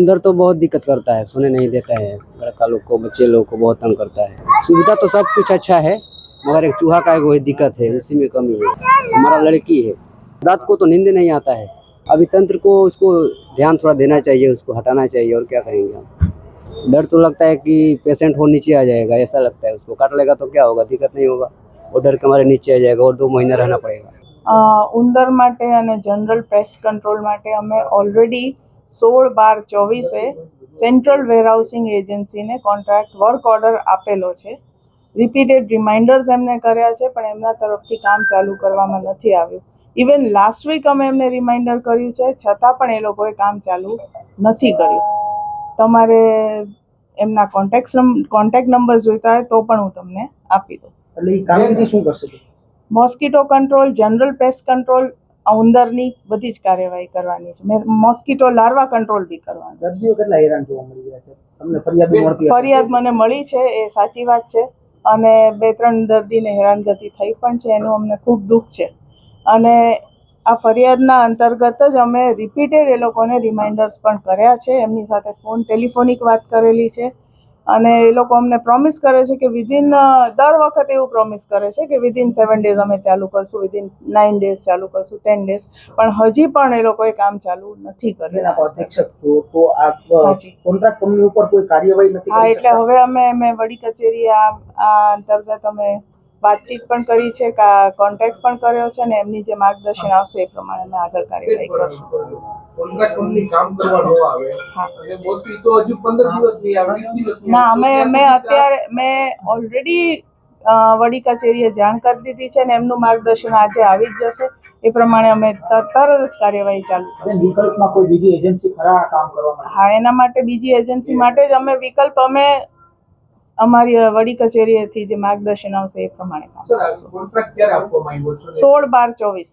उधर तो बहुत दिक्कत करता है सोने नहीं देता है लड़का लोग को बच्चे लोग को बहुत तंग करता है सुविधा तो सब कुछ अच्छा है मगर एक चूहा का एक वही दिक्कत है उसी में कमी है हमारा लड़की है रात को तो नींद नहीं आता है अभी तंत्र को उसको ध्यान थोड़ा देना चाहिए उसको हटाना चाहिए और क्या करेंगे हम डर तो लगता है कि पेशेंट हो नीचे आ जाएगा ऐसा लगता है उसको काट लेगा तो क्या होगा दिक्कत नहीं होगा वो डर के हमारे नीचे आ जाएगा और दो महीना रहना पड़ेगा અ, ઉંદર માટે અને જનરલ પેસ્ટ કંટ્રોલ માટે અમે ઓલરેડી સોળ બાર ચોવીસે સેન્ટ્રલ વેરહાઉસિંગ એજન્સીને કોન્ટ્રાક્ટ વર્ક ઓર્ડર આપેલો છે. રિપીટેડ રિમાઇન્ડર્સ એમને કર્યા છે પણ એમના તરફથી કામ ચાલુ કરવામાં નથી આવ્યું. ઇવન લાસ્ટ વીક અમે એમને રિમાઇન્ડર કર્યું છે છતાં પણ એ લોકોએ કામ ચાલુ નથી કર્યું. તમારે એમના કોન્ટેક્ટ કોન્ટેક્ટ નંબર જોઈતા હોય તો પણ હું તમને આપી દઉં. એટલે કામગીરી શું કરશે? Mosquito control general pest control ઉંદરની બધી જ કાર્યવાહી કરવાની છે. મેં મોસ્કીટો લાર્વા કંટ્રોલ બી કરવાનો દર્દીઓ કેટલા હેરાન જોવા મળી રહ્યા છે? તમને ફરિયાદ મળતી ફરિયાદ મને મળી છે એ સાચી વાત છે. અને બે ત્રણ દર્દીને હેરાનગતિ થઈ પણ છે એનું અમને ખૂબ દુઃખ છે. અને આ ફરિયાદના અંતર્ગત જ અમે રિપીટેડ એ લોકોને રિમાઇન્ડર્સ પણ કર્યા છે. એમની સાથે ફોન ટેલિફોનિક વાત કરેલી છે. અને એ લોકો અમને પ્રોમિસ કરે છે કે વિધિન દર વખતે એવું પ્રોમિસ કરે છે કે વિધિન સેવન ડેઝ અમે ચાલુ કરશું વિધિન નાઇન ડેઝ ચાલુ કરશું ટેન ડેઝ પણ હજી પણ એ લોકોએ કામ ચાલુ નથી કર્યું પર છો તો આ કોન્ટ્રાક્ટ કંપની ઉપર કોઈ કાર્યવાહી નથી હા એટલે હવે અમે મેં વડી કચેરી આ આ અંતર્ગત અમે વાતચીત પણ કરી છે કોન્ટેક્ટ પણ કર્યો છે અને એમની જે માર્ગદર્શન આવશે એ પ્રમાણે અમે આગળ કાર્યવાહી કરશું. કોન્ટ્રાક્ટ કંપની કામ કરવા ન આવે હા. અને મોસ્ટલી તો હજુ પંદર દિવસ નહીં આવે વીસ દિવસ નહીં ના અમે મેં અત્યારે મેં ઓલરેડી વડી કચેરીએ જાણ કરી દીધી છે ને એમનું માર્ગદર્શન આજે આવી જ જશે. એ પ્રમાણે અમે તર- તરત જ કાર્યવાહી ચાલુ બેન, વિકલ્પમાં કોઈ બીજી એજન્સી ખરા કામ કરવા હા એના માટે બીજી એજન્સી માટે જ અમે વિકલ્પ અમે અમારી વડી કચેરીથી જે માર્ગદર્શન આવશે એ પ્રમાણે સોળ બાર ચોવીસ.